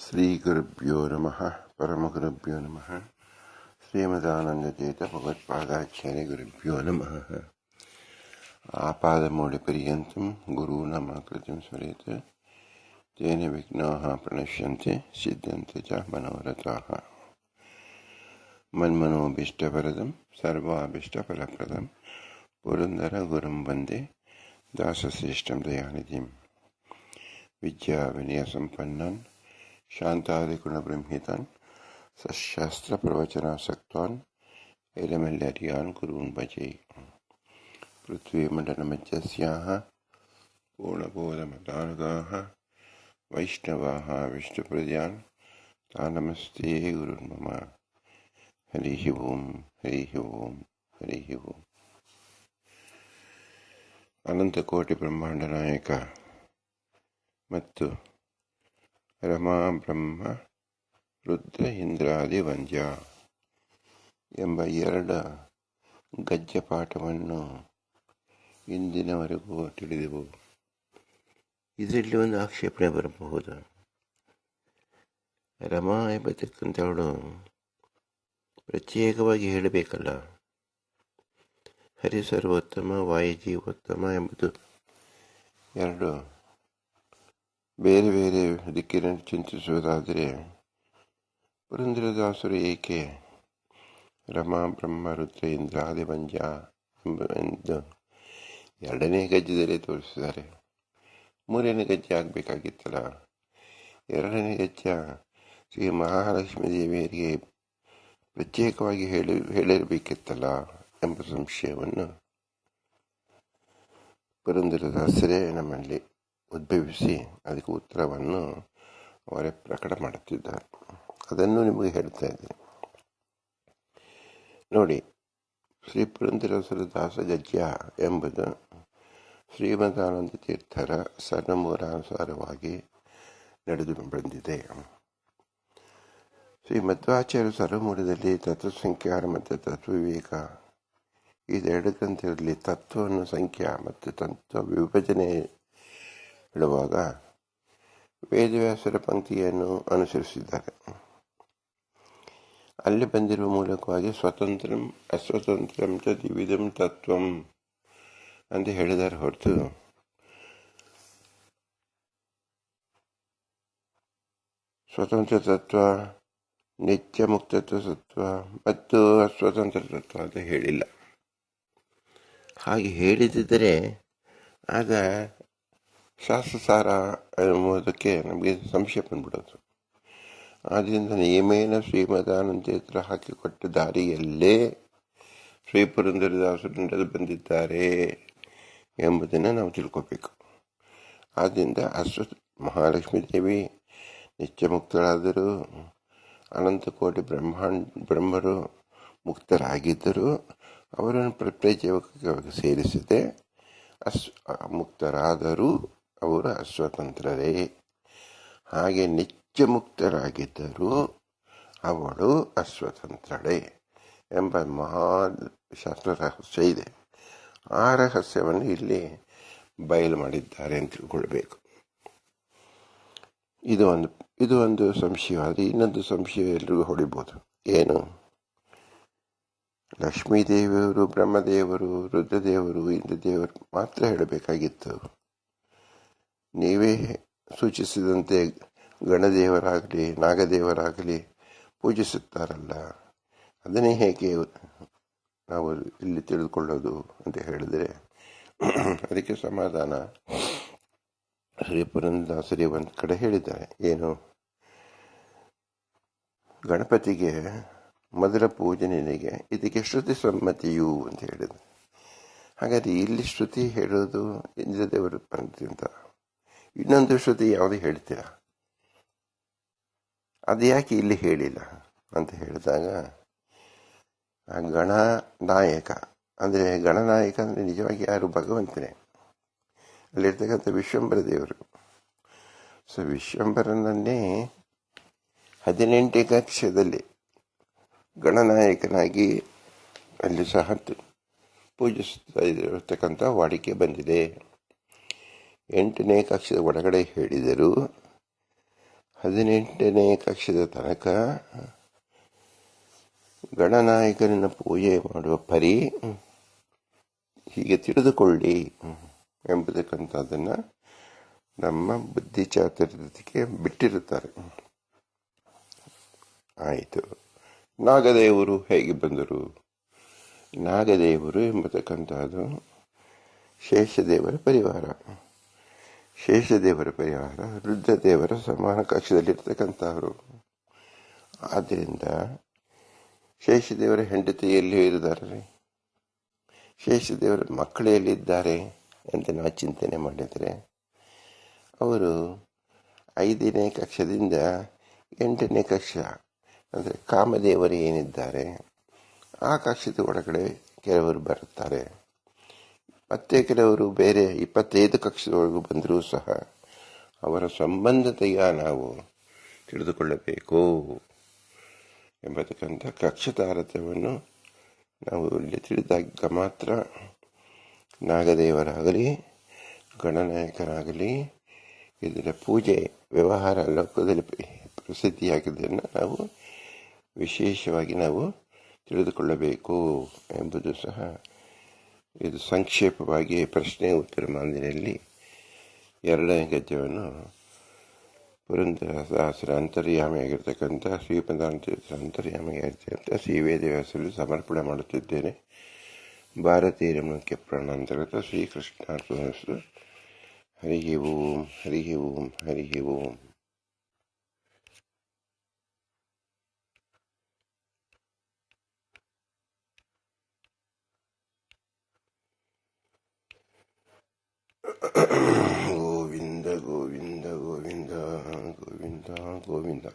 श्रीगुरुभ्यो नमः, परमगुरुभ्यो नमः श्रीमदानन्दतीर्थभगवत्पादाख्यानगुरुभ्यो नम। आपादमूलपर्यन्तं गुरूणामाकृतिं स्मरेत्, तेन विघ्नाः प्रणश्यन्ते सिद्धन्ते च मनोरथाः। मन्मनोभीष्टफलदं सर्वाभीष्टफलप्रदं, पुरन्दरगुरुं वंदे दासश्रेष्ठं दयानिधिं। विद्याविनयसम्पन्नान् ವಂದೇ ದಾಸಶ್ರೇಷ್ಠಂ ದಯಾನಿಧಿಂ ವಿದ್ಯಾ ವಿನಯ ಸಂಪನ್ನಾನ್ ಶಾಂತಾದಿಗುಣಬೃಂಹಿತಾನ್ ಸಶಾಸ್ತ್ರಪ್ರವಚನಾಸಕ್ತಾನ್ ಎಲೆಮೆಲ್ಲರಿಯಾನ್ ಗುರುನ್ ಭಜೆ ಪೃಥ್ವೀಮಂಡಲಮಧ್ಯಸ್ಯಾः पूर्णबोधमतानुगाः वैष्णवाः विष्णुप्रद्यान् तानमस्ते गुरुर्मम हरिः ओम् हरिः ओम् हरिः ओम् ಅನಂತಕೋಟಿ ಬ್ರಹ್ಮಾಂಡ ನಾಯಕ ಮತ್ತು ರಮಾ ಬ್ರಹ್ಮ ರುದ್ರ ಇಂದ್ರಾದಿ ವಂದ್ಯ ಎಂಬ ಎರಡು ಗಜ್ಜ ಪಾಠವನ್ನು ಇಂದಿನವರೆಗೂ ತಿಳಿದೆವು. ಇದರಲ್ಲಿ ಒಂದು ಆಕ್ಷೇಪಣೆ ಬರಬಹುದು. ರಮಾ ಎಂಬತಕ್ಕಂಥವಳು ಪ್ರತ್ಯೇಕವಾಗಿ ಹೇಳಬೇಕಲ್ಲ. ಹರಿ ಸರ್ವೋತ್ತಮ ವಾಯುಜೀವೋತ್ತಮ ಎಂಬುದು ಎರಡು ಬೇರೆ ಬೇರೆ ದಿಕ್ಕಿನಲ್ಲಿ ಚಿಂತಿಸುವುದಾದರೆ ಪುರಂದರದಾಸರು ಏಕೆ ರಮಾ ಬ್ರಹ್ಮ ರುದ್ರ ಇಂದ್ರಾದಿ ಪಂಜ ಎಂಬ ಎಂದು ಎರಡನೇ ಗಜ್ಜದಲ್ಲಿ ತೋರಿಸಿದ್ದಾರೆ. ಮೂರನೇ ಗಜ್ಜೆ ಆಗಬೇಕಾಗಿತ್ತಲ್ಲ. ಎರಡನೇ ಗಜ್ಜ ಶ್ರೀ ಮಹಾಲಕ್ಷ್ಮಿ ದೇವಿಯರಿಗೆ ಪ್ರತ್ಯೇಕವಾಗಿ ಹೇಳಿ ಹೇಳಿರಬೇಕಿತ್ತಲ್ಲ ಎಂಬ ಸಂಶಯವನ್ನು ಪುರಂದರದಾಸರೇ ನಮ್ಮಲ್ಲಿ ಉದ್ಭವಿಸಿ ಅದಕ್ಕೆ ಉತ್ತರವನ್ನು ಅವರೇ ಪ್ರಕಟ ಮಾಡುತ್ತಿದ್ದಾರೆ. ಅದನ್ನು ನಿಮಗೆ ಹೇಳ್ತಾ ಇದ್ದೀನಿ. ನೋಡಿ ಶ್ರೀ ಪುರಂದರಸರ ದಾಸ ಗಜ್ಯ ಎಂಬುದು ಶ್ರೀಮದಾನಂದ ತೀರ್ಥರ ಸರ್ಣಮೂಲಾನುಸಾರವಾಗಿ ನಡೆದು ಬಂದಿದೆ. ಶ್ರೀ ಮಧ್ವಾಚಾರ್ಯ ಸರ್ವಮೂಲದಲ್ಲಿ ತತ್ವಸಂಖ್ಯಾರ ಮತ್ತು ತತ್ವವಿವೇಕ ಇದೆರಡು ಗ್ರಂಥದಲ್ಲಿ ತತ್ವವನ್ನು ಸಂಖ್ಯಾ ಮತ್ತು ತತ್ವ ವಿಭಜನೆ ಹೇಳುವಾಗ ವೇದವ್ಯಾಸರ ಪಂಕ್ತಿಯನ್ನು ಅನುಸರಿಸಿದ್ದಾರೆ. ಅಲ್ಲಿ ಬಂದಿರುವ ಮೂಲಕವಾಗಿ ಸ್ವತಂತ್ರಂ, ಅಸ್ವತಂತ್ರಂ ಚ ದ್ವಿವಿಧಂ ತತ್ವಂ ಅಂತ ಹೇಳಿದ್ದಾರೆ ಹೊರತು ಸ್ವತಂತ್ರ ತತ್ವ, ನಿತ್ಯ ಮುಕ್ತತ್ವ ತತ್ವ ಮತ್ತು ಅಸ್ವತಂತ್ರ ತತ್ವ ಅಂತ ಹೇಳಿಲ್ಲ. ಹಾಗೆ ಹೇಳಿದಿದ್ದರೆ ಆಗ ಶಾಸ್ತ್ರಸಾರ ಎಂಬುದಕ್ಕೆ ನಮಗೆ ಸಂಶಯ ಬಂದ್ಬಿಡೋದು. ಆದ್ದರಿಂದ ನಿಯಮೇನ ಶ್ರೀಮದಾನಂದೇತರ ಹಾಕಿಕೊಟ್ಟ ದಾರಿಯಲ್ಲೇ ಶ್ರೀ ಪುರಂದರದಾಸರು ನಡೆದು ಬಂದಿದ್ದಾರೆ ಎಂಬುದನ್ನು ನಾವು ತಿಳ್ಕೋಬೇಕು. ಆದ್ದರಿಂದ ಅಸ್ವ ಮಹಾಲಕ್ಷ್ಮೀ ದೇವಿ ನಿತ್ಯ ಮುಕ್ತರಾದರು ಅನಂತಕೋಟಿ ಬ್ರಹ್ಮಾಂಡ ಬ್ರಹ್ಮರು ಮುಕ್ತರಾಗಿದ್ದರು. ಅವರನ್ನು ಪ್ರತ್ಯೇಕವಾಗಿ ಸೇರಿಸಿದೆ ಅಸ್ ಮುಕ್ತರಾದರೂ. ಅವರು ಅಸ್ವತಂತ್ರರೇ ಹಾಗೆ ನಿತ್ಯ ಮುಕ್ತರಾಗಿದ್ದರು ಅವಳು ಅಸ್ವತಂತ್ರಳೆ ಎಂಬ ಮಹಾ ಶಾಸ್ತ್ರ ರಹಸ್ಯ ಇದೆ. ಆ ರಹಸ್ಯವನ್ನು ಇಲ್ಲಿ ಬಯಲು ಮಾಡಿದ್ದಾರೆ ಅಂತ ತಿಳ್ಕೊಳ್ಬೇಕು. ಇದು ಒಂದು ಇದು ಒಂದು ಸಂಶಯವಾದರೆ ಇನ್ನೊಂದು ಸಂಶಯ ಎಲ್ರಿಗೂ ಹೊಡಿಬೋದು. ಏನು? ಲಕ್ಷ್ಮೀದೇವಿಯವರು ಬ್ರಹ್ಮದೇವರು, ರುದ್ರದೇವರು, ಇಂದ್ರದೇವರು ಮಾತ್ರ ಹೇಳಬೇಕಾಗಿತ್ತು. ನೀವೇ ಸೂಚಿಸಿದಂತೆ ಗಣದೇವರಾಗಲಿ, ನಾಗದೇವರಾಗಲಿ ಪೂಜಿಸುತ್ತಾರಲ್ಲ. ಅದನ್ನೇ ಹೇಗೆ ನಾವು ಇಲ್ಲಿ ತಿಳಿದುಕೊಳ್ಳೋದು ಅಂತ ಹೇಳಿದರೆ, ಅದಕ್ಕೆ ಸಮಾಧಾನ ಶ್ರೀ ಪುರಂದಾಸರಿ ಒಂದು ಕಡೆ ಹೇಳಿದ್ದಾರೆ. ಏನು? ಗಣಪತಿಗೆ ಮೊದಲ ಪೂಜೆ ನಿನಗೆ ಇದಕ್ಕೆ ಶ್ರುತಿ ಸಮ್ಮತಿಯು ಅಂತ ಹೇಳಿದ್ರು ಹಾಗಾದ್ರೆ ಇಲ್ಲಿ ಶ್ರುತಿ ಹೇಳೋದು ಇಂದ್ರದೇವರ ಪಂಕ್ತಿ ಇನ್ನೊಂದು ಶ್ರುತಿ ಯಾವುದು ಹೇಳ್ತೀರಾ? ಅದು ಯಾಕೆ ಇಲ್ಲಿ ಹೇಳಿಲ್ಲ ಅಂತ ಹೇಳಿದಾಗ, ಆ ಗಣನಾಯಕ, ಅಂದರೆ ಗಣನಾಯಕ ಅಂದರೆ ನಿಜವಾಗಿ ಯಾರು? ಭಗವಂತನೇ. ಅಲ್ಲಿರ್ತಕ್ಕಂಥ ವಿಶ್ವಂಬರ ದೇವರು. ಸೊ ವಿಶ್ವಂಬರನನ್ನೇ ಹದಿನೆಂಟನೇ ಕಕ್ಷದಲ್ಲಿ ಗಣನಾಯಕನಾಗಿ ಅಲ್ಲಿ ಸಹ ಪೂಜಿಸ್ತಾ ಇರತಕ್ಕಂಥ ವಾಡಿಕೆ ಬಂದಿದೆ. ಎಂಟನೇ ಕಕ್ಷದ ಒಳಗಡೆ ಹೇಳಿದರು. ಹದಿನೆಂಟನೇ ಕಕ್ಷದ ತನಕ ಗಣನಾಯಕನನ್ನು ಪೂಜೆ ಮಾಡುವ ಪರಿ ಹೀಗೆ ತಿಳಿದುಕೊಳ್ಳಿ ಎಂಬುದಕ್ಕಂಥದ್ದನ್ನು ನಮ್ಮ ಬುದ್ಧಿ ಚಾತುರ್ಯತೆಗೆ ಬಿಟ್ಟಿರುತ್ತಾರೆ. ಆಯಿತು. ನಾಗದೇವರು ಹೇಗೆ ಬಂದರು? ನಾಗದೇವರು ಎಂಬತಕ್ಕಂಥದ್ದು ಶೇಷದೇವರ ಪರಿವಾರ. ಶೇಷದೇವರ ಪರಿವಾರ ರುದ್ರದೇವರ ಸಮಾನ ಕಕ್ಷದಲ್ಲಿರ್ತಕ್ಕಂಥವರು. ಆದ್ದರಿಂದ ಶೇಷದೇವರ ಹೆಂಡತಿ ಎಲ್ಲಿ ಇದ್ದಾರೆ ಶೇಷದೇವರ ಮಕ್ಕಳು ಎಲ್ಲಿದ್ದಾರೆ ಅಂತ ನಾವು ಚಿಂತನೆ ಮಾಡಿದರೆ, ಅವರು ಐದನೇ ಕಕ್ಷದಿಂದ ಎಂಟನೇ ಕಕ್ಷ, ಅಂದರೆ ಕಾಮದೇವರು ಏನಿದ್ದಾರೆ, ಆ ಕಕ್ಷದ ಒಳಗಡೆ ಕೆಲವರು ಬರುತ್ತಾರೆ. ಮತ್ತೆ ಕೆಲವರು ಬೇರೆ ಇಪ್ಪತ್ತೈದು ಕಕ್ಷದೊಳಗೂ ಬಂದರೂ ಸಹ ಅವರ ಸಂಬಂಧತೆಯ ನಾವು ತಿಳಿದುಕೊಳ್ಳಬೇಕು ಎಂಬತಕ್ಕಂಥ ಕಕ್ಷ ತಾರತಮ್ಯವನ್ನು ನಾವು ಇಲ್ಲಿ ತಿಳಿದಾಗ ಮಾತ್ರ ನಾಗದೇವರಾಗಲಿ, ಗಣನಾಯಕರಾಗಲಿ, ಇದರ ಪೂಜೆ, ವ್ಯವಹಾರ, ಲೋಕದಲ್ಲಿ ಪ್ರಸಿದ್ಧಿಯಾಗಿದ್ದನ್ನು ನಾವು ವಿಶೇಷವಾಗಿ ನಾವು ತಿಳಿದುಕೊಳ್ಳಬೇಕು ಎಂಬುದು ಸಹ ಇದು ಸಂಕ್ಷೇಪವಾಗಿ ಪ್ರಶ್ನೆ ಉತ್ತರ ಮಾಂದಿನಲ್ಲಿ ಎರಡನೇ ಗದ್ಯವನ್ನು ಪುರಂದರ ದಾಸರ ಅಂತರ್ಯಾಮಿಯಾಗಿರ್ತಕ್ಕಂಥ ಶ್ರೀಪದಾಂತ ಅಂತರ್ಯಾಮಿಯಾಗಿರ್ತಕ್ಕಂಥ ಶ್ರೀ ವೇದವ್ಯಾಸರು ಸಮರ್ಪಣೆ ಮಾಡುತ್ತಿದ್ದೇನೆ. ಭಾರತೀಯ ಮುಖ್ಯ ಪ್ರಾಣಾಂತರ್ಗತ ಶ್ರೀಕೃಷ್ಣ ಹರಿಹಿ ಓಂ ಹರಿಹಿ ಓಂ ಹರಿಹಿ ಓಂ. 国民党